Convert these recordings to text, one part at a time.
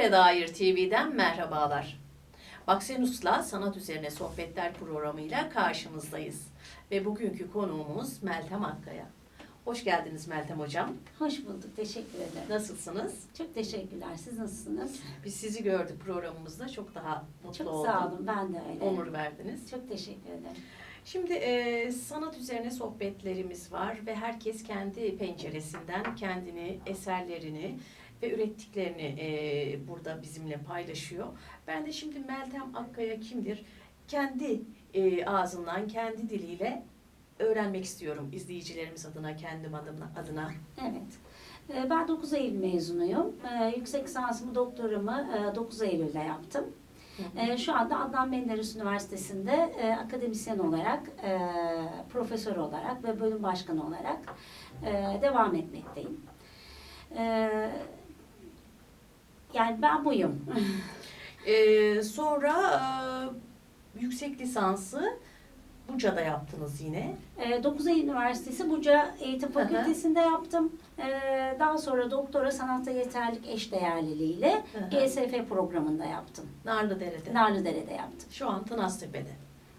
Kültüre Dair TV'den merhabalar. Baksenus'la Sanat Üzerine Sohbetler programıyla karşınızdayız. Ve bugünkü konuğumuz Meltem Akkaya. Hoş geldiniz Meltem Hocam. Hoş bulduk. Teşekkür ederim. Nasılsınız? Çok teşekkürler. Siz nasılsınız? Biz sizi gördük programımızda. Çok daha mutlu Çok olduk. sağ olun. Ben de öyle. Onur verdiniz. Çok teşekkür ederim. Şimdi e, sanat üzerine sohbetlerimiz var ve herkes kendi penceresinden kendini, eserlerini ve ürettiklerini e, burada bizimle paylaşıyor. Ben de şimdi Meltem Akkaya kimdir? Kendi e, ağzından, kendi diliyle öğrenmek istiyorum izleyicilerimiz adına, kendim adına. adına. Evet. Ee, Ben 9 Eylül mezunuyum. Ee, Yüksek lisansımı, doktoramı e, 9 Eylül'de yaptım. Şu anda Adnan Menderes Üniversitesi'nde e, akademisyen olarak, e, profesör olarak ve bölüm başkanı olarak e, devam etmekteyim. Yani ben buyum. E, sonra e, yüksek lisansı Buca'da yaptınız yine. E, 9 Eylül Üniversitesi Buca Eğitim. Fakültesi'nde yaptım. E, Daha sonra doktora sanatta yeterlik eşdeğerliliğiyle Hı hı. GSF programında yaptım. Narlıdere'de. Narlıdere'de yaptım. Şu an Tınaztepe'de.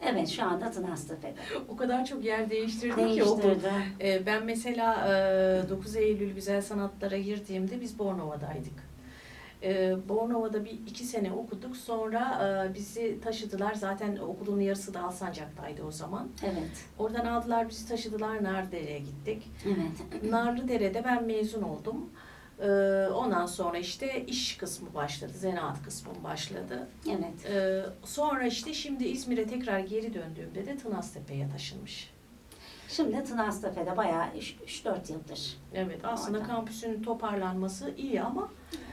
Evet şu anda Tınaztepe'de. O kadar çok yer değiştirdi ki okul. Değiştirdi. Ee, Ben mesela e, 9 Eylül Güzel Sanatlara girdiğimde biz Bornova'daydık. Ee, Bornova'da bir iki sene okuduk. Sonra e, bizi taşıdılar. Zaten okulun yarısı da Alsancak'taydı o zaman. Evet. Oradan aldılar bizi taşıdılar Narlıdere'ye gittik. Evet. Narlıdere'de ben mezun oldum. Ee, Ondan sonra işte iş kısmı başladı. Zanaat kısmı başladı. Evet. Ee, Sonra işte şimdi İzmir'e tekrar geri döndüğümde de Tınaztepe'ye taşınmış. Şimdi Tınaztepe'de bayağı 3-4 yıldır. Evet aslında Orada. kampüsün toparlanması iyi ama e,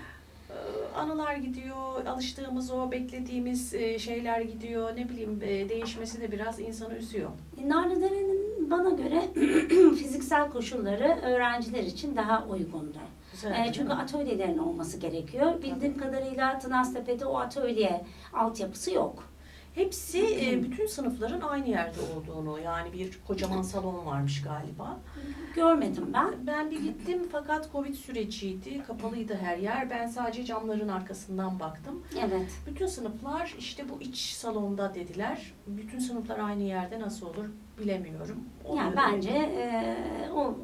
anılar gidiyor, alıştığımız o beklediğimiz e, şeyler gidiyor. Ne bileyim e, değişmesi de biraz insanı üzüyor. Narlıdere'nin bana göre fiziksel koşulları öğrenciler için daha uygundu. Güzel. E, çünkü atölyelerin olması gerekiyor. Bildiğim kadarıyla Tınaztepe'de o atölye altyapısı yok. Hepsi e, bütün sınıfların aynı yerde olduğunu yani bir kocaman salon varmış galiba. Görmedim ben. Ben bir gittim fakat Covid süreciydi. Kapalıydı her yer. Ben sadece camların arkasından baktım. Evet. Bütün sınıflar işte bu iç salonda dediler. Bütün sınıflar aynı yerde nasıl olur bilemiyorum. Onu- Yani bence e, o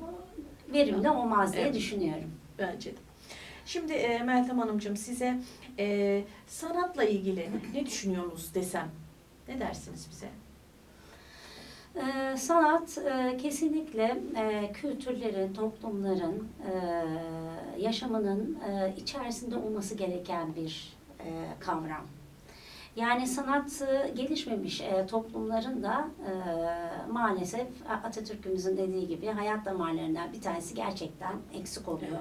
verimli olmaz diye Evet. düşünüyorum. Bence de. Şimdi e, Meltem Hanımcığım size e, sanatla ilgili ne düşünüyorsunuz desem ne dersiniz bize? E, sanat e, kesinlikle e, kültürlerin, toplumların e, yaşamının e, içerisinde olması gereken bir e, kavram. Yani sanat e, gelişmemiş e, toplumların da e, maalesef Atatürk'ümüzün dediği gibi hayat damarlarından bir tanesi gerçekten eksik oluyor.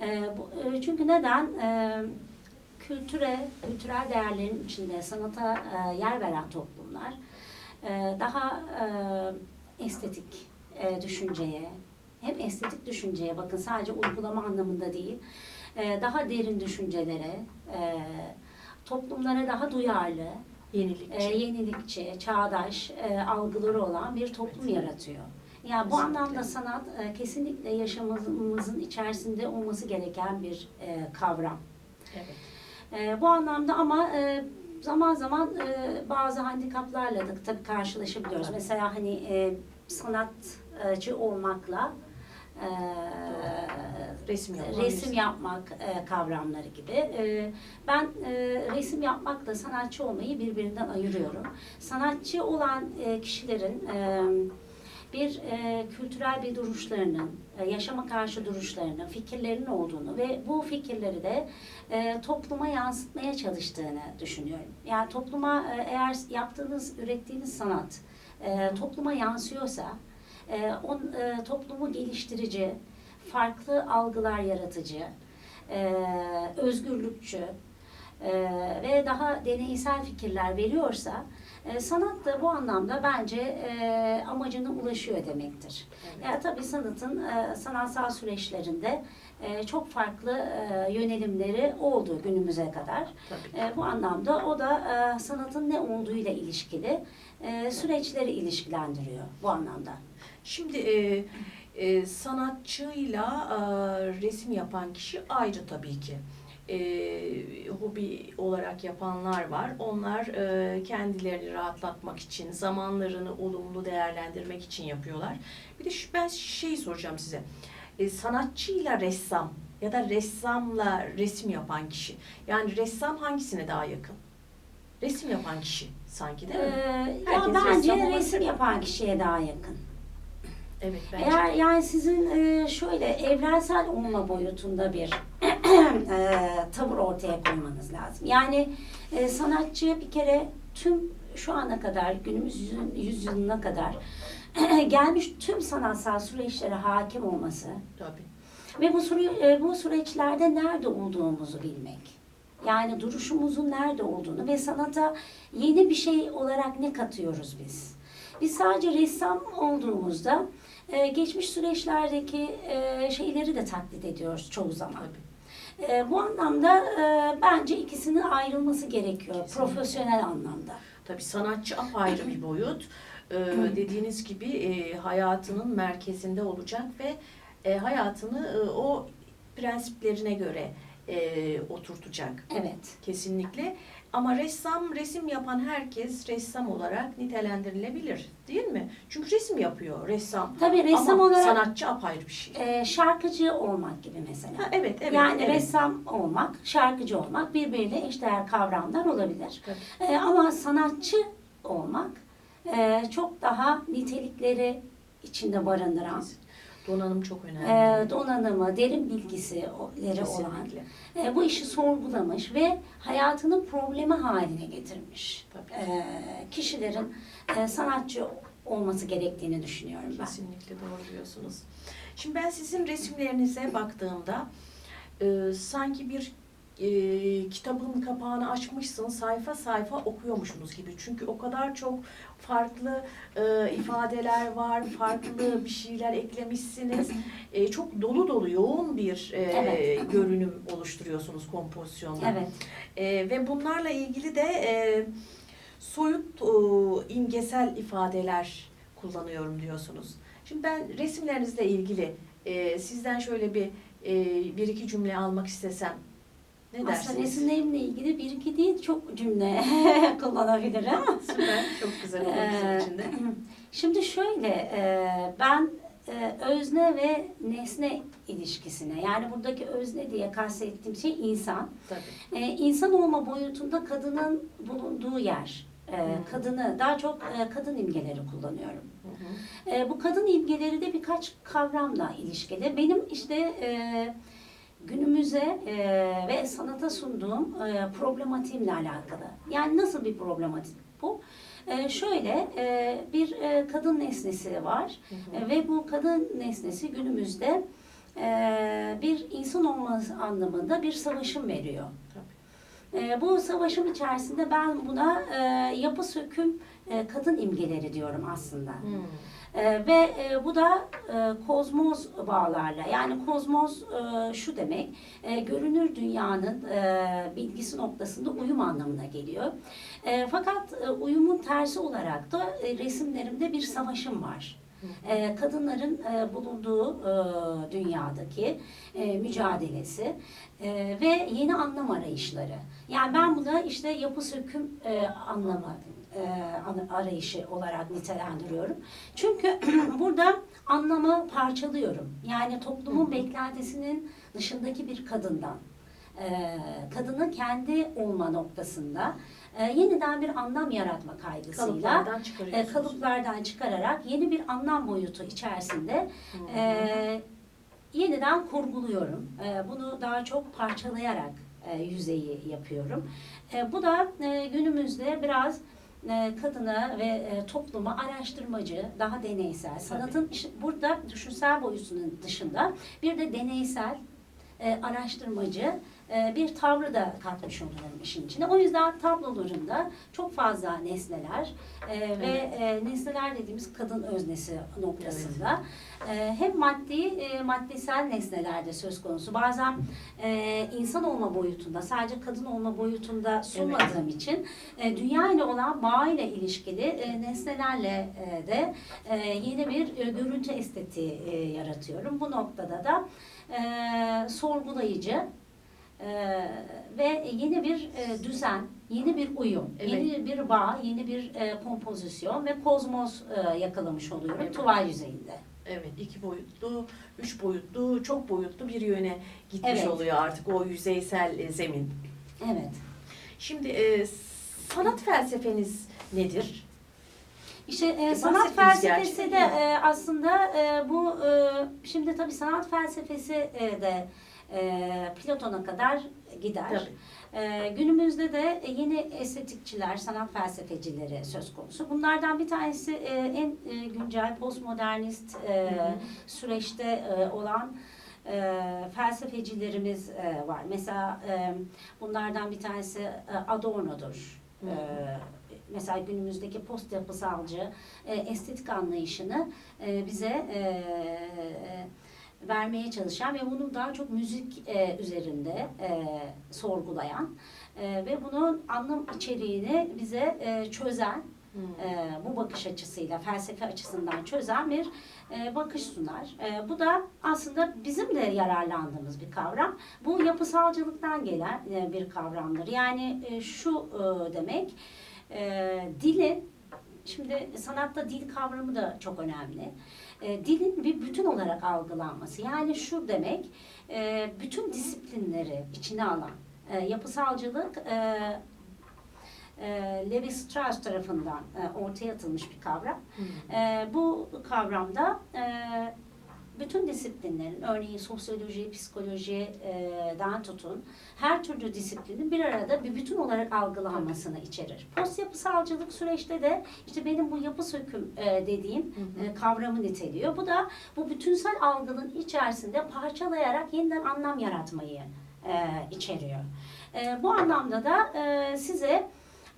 E, bu- e, çünkü neden? E, kültüre, kültürel değerlerin içinde sanata e, yer veren toplumlar e, daha e, estetik e, düşünceye, hem estetik düşünceye bakın sadece uygulama anlamında değil, e, daha derin düşüncelere, e, toplumlara daha duyarlı, Yenilikçi. e, yenilikçi, çağdaş e, algıları olan bir toplum yaratıyor. Yani bu Kesinlikle. anlamda sanat e, kesinlikle yaşamımızın içerisinde olması gereken bir e, kavram. evet. E, bu anlamda ama e, zaman zaman e, bazı handikaplarla da tabii karşılaşabiliyoruz. Mesela hani e, sanatçı olmakla e, Resim yapmak. resim yapmak e, kavramları gibi. E, ben e, resim yapmakla sanatçı olmayı birbirinden ayırıyorum. Sanatçı olan e, kişilerin e, bir e, kültürel bir duruşlarının, e, yaşama karşı duruşlarının, fikirlerinin olduğunu ve bu fikirleri de e, topluma yansıtmaya çalıştığını düşünüyorum. Yani topluma e, eğer yaptığınız, ürettiğiniz sanat e, topluma yansıyorsa, e, on, e, toplumu geliştirici, farklı algılar yaratıcı, e, özgürlükçü e, ve daha deneysel fikirler veriyorsa e, sanat da bu anlamda bence e, amacına ulaşıyor demektir. Evet. Ya tabii sanatın e, sanatsal süreçlerinde e, çok farklı e, yönelimleri oldu günümüze kadar. Tabii. E, bu anlamda o da e, sanatın ne olduğuyla ilişkili e, süreçleri ilişkilendiriyor bu anlamda. Şimdi e, e, sanatçıyla e, resim yapan kişi ayrı tabii ki. E, hobi olarak yapanlar var. Onlar e, kendilerini rahatlatmak için, zamanlarını olumlu değerlendirmek için yapıyorlar. Bir de şu, ben şeyi soracağım size. E, sanatçıyla ressam ya da ressamla resim yapan kişi. Yani ressam hangisine daha yakın? Resim yapan kişi sanki değil mi? Ee, ya Herkes bence ressam resim olabilir. yapan kişiye daha yakın. Evet bence. Eğer yani sizin e, şöyle evrensel olma boyutunda bir e, tavır ortaya koymanız lazım. Yani e, sanatçı bir kere tüm şu ana kadar günümüz yüzyılına kadar gelmiş tüm sanatsal süreçlere hakim olması Tabii. ve bu süre, e, bu süreçlerde nerede olduğumuzu bilmek. Yani duruşumuzun nerede olduğunu ve sanata yeni bir şey olarak ne katıyoruz biz? Biz sadece ressam olduğumuzda e, geçmiş süreçlerdeki e, şeyleri de taklit ediyoruz çoğu zaman. E, bu anlamda e, bence ikisinin ayrılması gerekiyor Kesinlikle. profesyonel anlamda. Tabii sanatçı apayrı bir boyut. Ee, dediğiniz gibi e, hayatının merkezinde olacak ve e, hayatını e, o prensiplerine göre e, oturtacak. Evet. Kesinlikle. Ama ressam, resim yapan herkes ressam olarak nitelendirilebilir. Değil mi? Çünkü resim yapıyor ressam. Tabii ressam Ama olarak sanatçı apayrı bir şey. e, şarkıcı olmak gibi mesela. Ha, evet, evet. yani evet. ressam olmak, şarkıcı olmak birbiriyle eşdeğer kavramlar olabilir. Tabii. E, ama sanatçı olmak e, çok daha nitelikleri içinde barındıran, Donanım çok önemli. e, donanımı, derin bilgisileri olan, e, bu işi sorgulamış ve hayatının problemi haline getirmiş Tabii. e, kişilerin e, sanatçı olması gerektiğini düşünüyorum ben. Kesinlikle doğru diyorsunuz. Şimdi ben sizin resimlerinize baktığımda e, sanki bir e, kitabın kapağını açmışsın sayfa sayfa okuyormuşsunuz gibi. Çünkü o kadar çok farklı e, ifadeler var, farklı bir şeyler eklemişsiniz. E, çok dolu dolu yoğun bir e, Evet. görünüm oluşturuyorsunuz kompozisyonla. Evet. E, ve bunlarla ilgili de e, soyut e, imgesel ifadeler kullanıyorum diyorsunuz. Şimdi ben resimlerinizle ilgili e, sizden şöyle bir e, bir iki cümle almak istesem ne Aslında dersiniz? resimlerimle ilgili bir iki değil çok cümle kullanabilirim. Süper, çok güzel olur Ee, için de. Şimdi şöyle, e, ben e, özne ve nesne ilişkisine, yani buradaki özne diye kastettiğim şey insan. Tabii. E, insan olma boyutunda kadının bulunduğu yer, e, Hmm. kadını, daha çok e, kadın imgeleri kullanıyorum. Hı hı. E, bu kadın imgeleri de birkaç kavramla ilişkili. Benim işte e, günümüze e, ve sanata sunduğum e, problematiğimle alakalı. Yani nasıl bir problematik bu? E, şöyle e, bir e, kadın nesnesi var Hı hı. E, ve bu kadın nesnesi günümüzde e, bir insan olması anlamında bir savaşım veriyor. Tabii. E, bu savaşım içerisinde ben buna e, yapı söküm e, kadın imgeleri diyorum aslında. Hmm. Ee, ve e, bu da e, kozmoz bağlarla yani kozmoz e, şu demek e, görünür dünyanın e, bilgisi noktasında uyum anlamına geliyor. E, fakat e, uyumun tersi olarak da e, resimlerimde bir savaşım var. E, kadınların e, bulunduğu e, dünyadaki e, mücadelesi e, ve yeni anlam arayışları. Yani ben buna işte yapı söküm e, anlamı e, arayışı olarak nitelendiriyorum. Çünkü burada anlamı parçalıyorum. Yani toplumun beklentisinin dışındaki bir kadından, e, kadının kendi olma noktasında e, yeniden bir anlam yaratma kaygısıyla Kalıplardan e, kalıplardan çıkararak yeni bir anlam boyutu içerisinde e, yeniden kurguluyorum. E, bunu daha çok parçalayarak e, yüzeyi yapıyorum. E, bu da e, günümüzde biraz kadını ve toplumu araştırmacı, daha deneysel, sanatın burada düşünsel boyutunun dışında bir de deneysel araştırmacı bir tavrı da katmış oluyorum işin içine. O yüzden tablolarında çok fazla nesneler e, ve e, nesneler dediğimiz kadın öznesi noktasında e, hem maddi e, maddesel nesneler de söz konusu. Bazen e, insan olma boyutunda sadece kadın olma boyutunda sunmadığım için e, dünya ile olan bağ ile ilişkili e, nesnelerle e, de e, yeni bir e, görüntü estetiği e, yaratıyorum. Bu noktada da e, sorgulayıcı Ee, ve yeni bir e, düzen, yeni bir uyum, Evet. yeni bir bağ, yeni bir e, kompozisyon ve kozmos e, yakalamış oluyorum Evet. tuval yüzeyinde. Evet, iki boyutlu, üç boyutlu, çok boyutlu bir yöne gitmiş Evet. oluyor artık o yüzeysel e, zemin. Evet. Şimdi e, sanat felsefeniz nedir? İşte e, E, sanat felsefesi de e, aslında e, bu e, şimdi tabii sanat felsefesi e, de e, Platon'a kadar gider. E, günümüzde de yeni estetikçiler, sanat felsefecileri söz konusu. Bunlardan bir tanesi e, en e, güncel postmodernist e, süreçte e, olan e, felsefecilerimiz e, var. Mesela e, bunlardan bir tanesi e, Adorno'dur. E, mesela günümüzdeki post yapısalcı e, estetik anlayışını e, bize e, vermeye çalışan ve bunu daha çok müzik e, üzerinde e, sorgulayan e, ve bunun anlam içeriğini bize e, çözen Hmm. e, bu bakış açısıyla felsefe açısından çözen bir e, bakış sunar. E, bu da aslında bizim de yararlandığımız bir kavram. Bu yapısalcılıktan gelen e, bir kavramdır. Yani e, şu e, demek e, dilin Şimdi sanatta dil kavramı da çok önemli. E, dilin bir bütün olarak algılanması. Yani şu demek, e, bütün disiplinleri içine alan e, yapısalcılık e, e, Levi Strauss tarafından e, ortaya atılmış bir kavram. Hmm. E, bu kavramda e, bütün disiplinlerin, örneğin sosyoloji, psikolojiden tutun, her türlü disiplinin bir arada bir bütün olarak algılanmasını içerir. Post yapısalcılık süreçte de işte benim bu yapı söküm e, dediğim Hı hı. e, kavramı niteliyor. Bu da bu bütünsel algının içerisinde parçalayarak yeniden anlam yaratmayı e, içeriyor. E, bu anlamda da e, size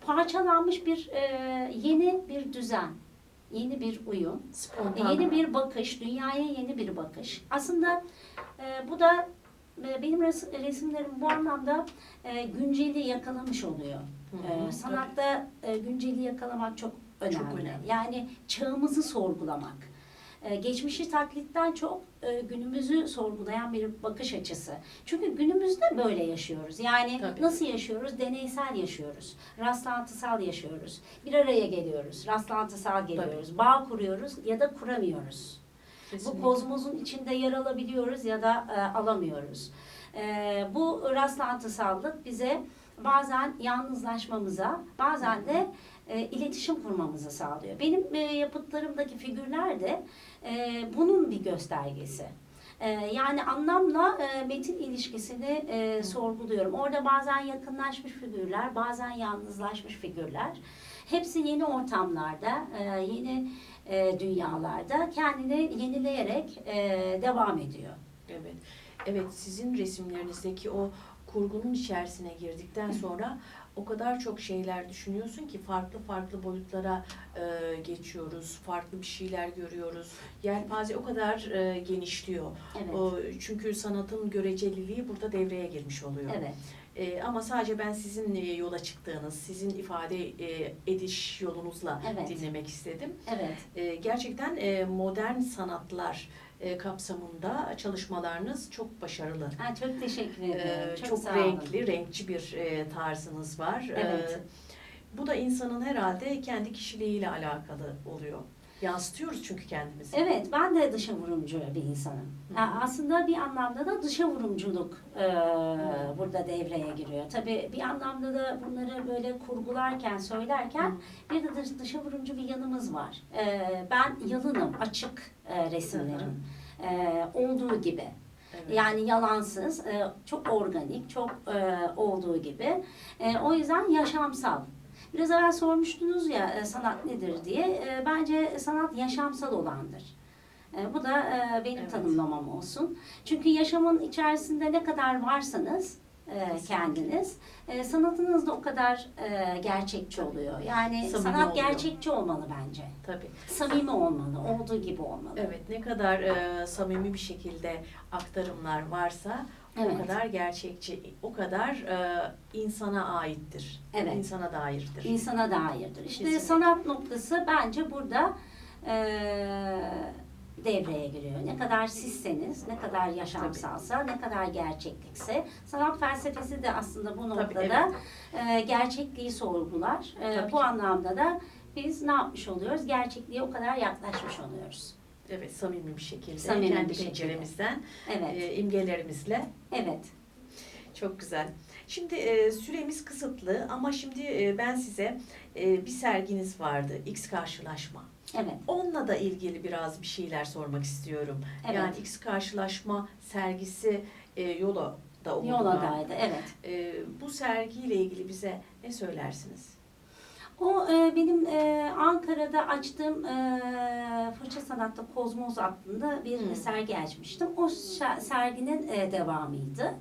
parçalanmış bir e, yeni bir düzen, yeni bir uyum, Spontan. yeni bir bakış, dünyaya yeni bir bakış. Aslında e, bu da e, benim res- resimlerim bu anlamda e, günceli yakalamış oluyor. Hı hı, E, sanatta e, günceli yakalamak çok önemli. Çok önemli. Yani çağımızı sorgulamak. E, geçmişi taklitten çok e, günümüzü sorgulayan bir bakış açısı. Çünkü günümüzde böyle yaşıyoruz. Yani Tabii. nasıl yaşıyoruz? Deneysel yaşıyoruz. Rastlantısal yaşıyoruz. Bir araya geliyoruz. Rastlantısal geliyoruz. Bağ kuruyoruz ya da kuramıyoruz. Kesinlikle. Bu kozmosun içinde yer alabiliyoruz ya da e, alamıyoruz. E, bu rastlantısallık bize bazen yalnızlaşmamıza, bazen de e, iletişim kurmamızı sağlıyor. Benim e, yapıtlarımdaki figürler de e, bunun bir göstergesi. E, yani anlamla e, metin ilişkisini e, sorguluyorum. Orada bazen yakınlaşmış figürler, bazen yalnızlaşmış figürler. Hepsi yeni ortamlarda, e, yeni e, dünyalarda kendini yenileyerek e, devam ediyor. Evet. Evet sizin resimlerinizdeki o kurgunun içerisine girdikten sonra o kadar çok şeyler düşünüyorsun ki farklı farklı boyutlara e, geçiyoruz. Farklı bir şeyler görüyoruz. Yelpaze o kadar e, genişliyor. Evet. O, çünkü sanatın göreceliliği burada devreye girmiş oluyor. Evet. E, ama sadece ben sizin e, yola çıktığınız, sizin ifade e, ediş yolunuzla Evet. dinlemek istedim. Evet. E, gerçekten e, modern sanatlar e, kapsamında çalışmalarınız çok başarılı. Ha, çok teşekkür E, ederim. çok çok sağ olun. renkli, renkçi bir e, tarzınız var. E, Evet. bu da insanın herhalde kendi kişiliğiyle alakalı oluyor. Yansıtıyoruz çünkü kendimizi. Evet, ben de dışa vurumcu bir insanım. Hı. Ya aslında bir anlamda da dışa vurumculuk e, burada devreye giriyor. Tabii bir anlamda da bunları böyle kurgularken, söylerken bir de dış, dışa vurumcu bir yanımız var. E, ben yalınım, açık e, resimlerim. E, olduğu gibi. Evet. Yani yalansız, e, çok organik, çok e, olduğu gibi. E, O yüzden yaşamsal. Biraz evvel sormuştunuz ya e, sanat nedir diye. E, Bence sanat yaşamsal olandır. E, Bu da benim Evet. tanımlamam olsun. Çünkü yaşamın içerisinde ne kadar varsanız kendiniz, sanatınız da o kadar gerçekçi oluyor. Yani Samimi sanat oluyor. gerçekçi olmalı bence. Tabii. Samimi olmalı, olduğu gibi olmalı. Evet, ne kadar e, samimi bir şekilde aktarımlar varsa Evet. o kadar gerçekçi, o kadar e, insana aittir. Evet. İnsana dairdir. insana dairdir. İşte Kesinlikle. sanat noktası bence burada eee, devreye giriyor. ne kadar sizseniz, ne kadar yaşamsalsa, ne kadar gerçeklikse, sanat felsefesi de aslında bu noktada evet. e, gerçekliği sorgular. E, Tabii bu anlamda da biz ne yapmış oluyoruz? Gerçekliğe o kadar yaklaşmış oluyoruz. Evet, samimi bir şekilde, Samimi kendi bir şekilde. penceremizden, Evet, e, imgelerimizle. evet. Çok güzel. Şimdi e, süremiz kısıtlı ama şimdi e, ben size e, bir serginiz vardı, X karşılaşma. Evet, Onunla da ilgili biraz bir şeyler sormak istiyorum. evet. Yani X karşılaşma sergisi e, yola da. Yoladaydı, evet. E, bu sergiyle ilgili bize ne söylersiniz? O e, benim e, Ankara'da açtığım e, Fırça Sanat'ta Kozmos adında bir Hmm. sergi açmıştım. O serginin e, devamıydı.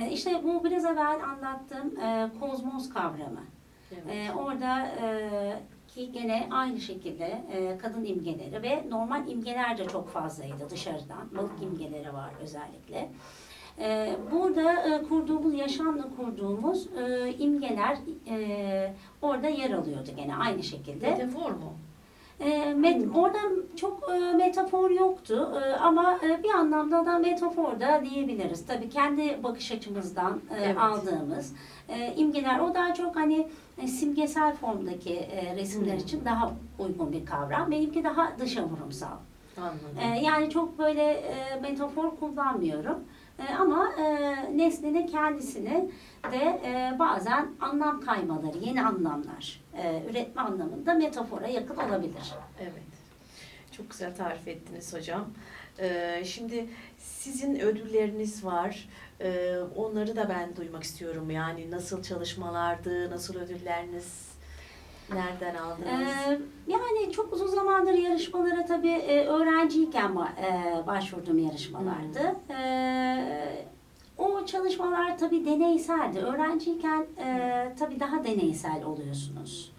E, işte bu biraz evvel anlattığım e, kozmos kavramı. Evet. E, orada e, ki gene aynı şekilde e, kadın imgeleri ve normal imgeler de çok fazlaydı dışarıdan. Balık imgeleri var özellikle. E, burada e, kurduğumuz, yaşamla kurduğumuz e, imgeler e, orada yer alıyordu gene aynı şekilde. Metafor mu? E, met- orada çok e, metafor yoktu e, ama e, bir anlamda da metafor da diyebiliriz. Tabii kendi bakış açımızdan e, Evet. aldığımız e, imgeler o daha çok hani e, simgesel formdaki e, resimler Hmm. için daha uygun bir kavram. Benimki daha dışa vurumsal. Anladım. E, yani çok böyle e, metafor kullanmıyorum. E, ama e, nesnenin kendisini de e, bazen anlam kaymaları, yeni anlamlar e, üretme anlamında metafora yakın olabilir. Evet. Çok güzel tarif ettiniz hocam. Ee, şimdi sizin ödülleriniz var. Ee, onları da ben duymak istiyorum. Yani nasıl çalışmalardı, nasıl ödülleriniz, nereden aldınız? Ee, yani çok uzun zamandır yarışmalara tabii e, öğrenciyken e, başvurduğum yarışmalardı. Ee, o çalışmalar tabii deneyseldi. Öğrenciyken e, tabii daha deneysel oluyorsunuz.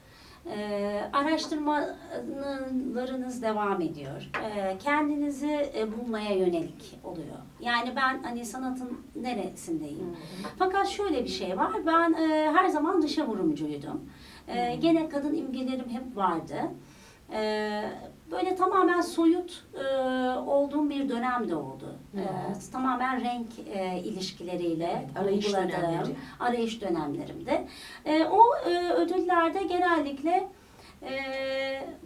Ee, araştırmalarınız devam ediyor. Ee, kendinizi e, bulmaya yönelik oluyor. Yani ben hani sanatın neresindeyim? Hı. Fakat şöyle bir şey var. Ben e, her zaman dışa vurumcuydum. E, gene kadın imgelerim hep vardı. E, böyle tamamen soyut e, olduğum bir dönem de oldu. E, Hmm. tamamen renk e, ilişkileriyle Evet, arayış uyguladığım, dönemleri. arayış dönemlerimde. E, o e, ödüllerde genellikle e,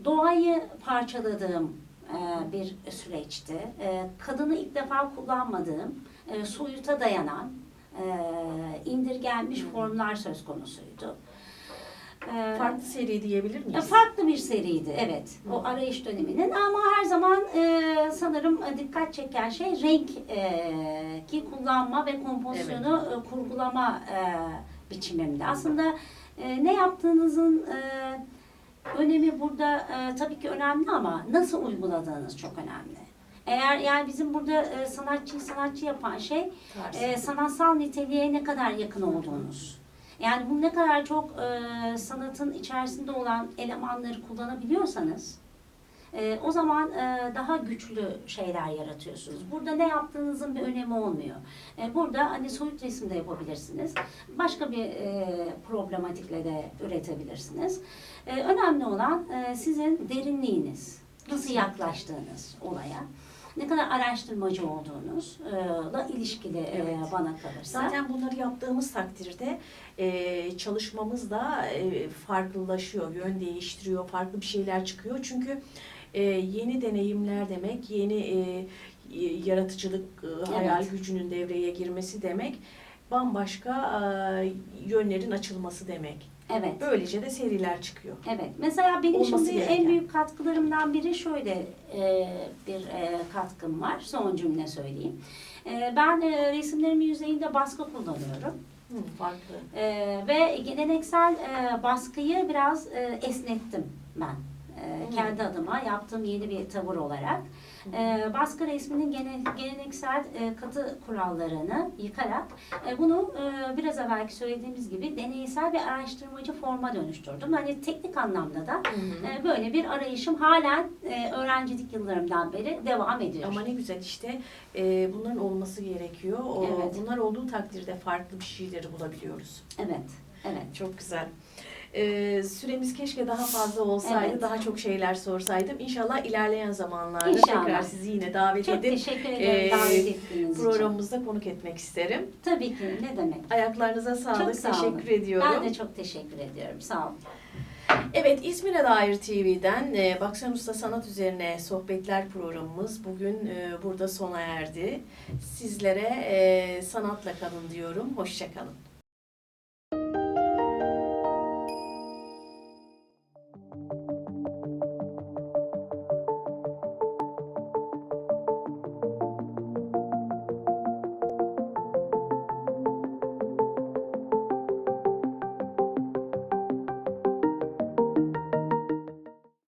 doğayı parçaladığım e, bir süreçti. E, kadını ilk defa kullanmadığım, e, soyuta dayanan, e, indirgenmiş Hmm. formlar söz konusuydu. E, Farklı seri diyebilir miyiz? Farklı bir seriydi evet o Hı. arayış döneminin ama her zaman e, sanırım e, dikkat çeken şey renk e, ki kullanma ve kompozisyonu e, kurgulama e, biçimimdi. Aslında e, ne yaptığınızın e, önemi burada e, tabii ki önemli ama nasıl uyguladığınız çok önemli. Eğer yani bizim burada e, sanatçıyı sanatçı yapan şey e, sanatsal niteliğe ne kadar yakın olduğunuz. Yani bu ne kadar çok e, sanatın içerisinde olan elemanları kullanabiliyorsanız e, o zaman e, daha güçlü şeyler yaratıyorsunuz. Burada ne yaptığınızın bir önemi olmuyor. E, burada hani soyut resimde yapabilirsiniz. Başka bir e, problematikle de üretebilirsiniz. E, önemli olan e, sizin derinliğiniz. Nasıl yaklaştığınız olaya. Ne kadar araştırmacı olduğunuzla ilişkili e, Evet. bana kalırsa. Zaten bunları yaptığımız takdirde e, çalışmamız da e, farklılaşıyor, yön değiştiriyor, farklı bir şeyler çıkıyor. Çünkü e, yeni deneyimler demek, yeni e, e, yaratıcılık, e, hayal gücünün devreye girmesi demek, bambaşka e, yönlerin açılması demek. Evet. Böylece de seriler çıkıyor. Evet. Mesela benim Olması şimdi gereken. en büyük katkılarımdan biri şöyle e, bir e, katkım var. Son cümle söyleyeyim. E, ben e, resimlerimin yüzeyinde baskı kullanıyorum. Hı, farklı. E, ve geleneksel e, baskıyı biraz e, esnettim ben. E, Hı. kendi adıma yaptığım yeni bir tavır olarak. E, baskı resminin gene, geleneksel e, katı kurallarını yıkarak e, bunu e, biraz evvelki söylediğimiz gibi deneysel ve araştırmacı forma dönüştürdüm. Hani teknik anlamda da e, böyle bir arayışım halen e, öğrencilik yıllarımdan beri devam ediyor. Ama ne güzel işte e, bunların olması gerekiyor. O, Evet. Bunlar olduğu takdirde farklı bir şeyleri bulabiliyoruz. Evet, evet. Çok güzel. Ee, süremiz keşke daha fazla olsaydı, Evet. daha çok şeyler sorsaydım. İnşallah ilerleyen zamanlarda İnşallah. tekrar sizi yine davet Çok edip teşekkür ederim e, davet ettiğiniz için. programımızda konuk etmek isterim. Tabii ki ne demek. Ayaklarınıza sağlık. Çok sağ olun. Teşekkür ediyorum. Ben de çok teşekkür ediyorum. Sağ olun. Evet, İzmir'e dair TV'den e, Baksan Usta Sanat Üzerine Sohbetler programımız bugün e, burada sona erdi. Sizlere e, sanatla kalın diyorum. Hoşçakalın.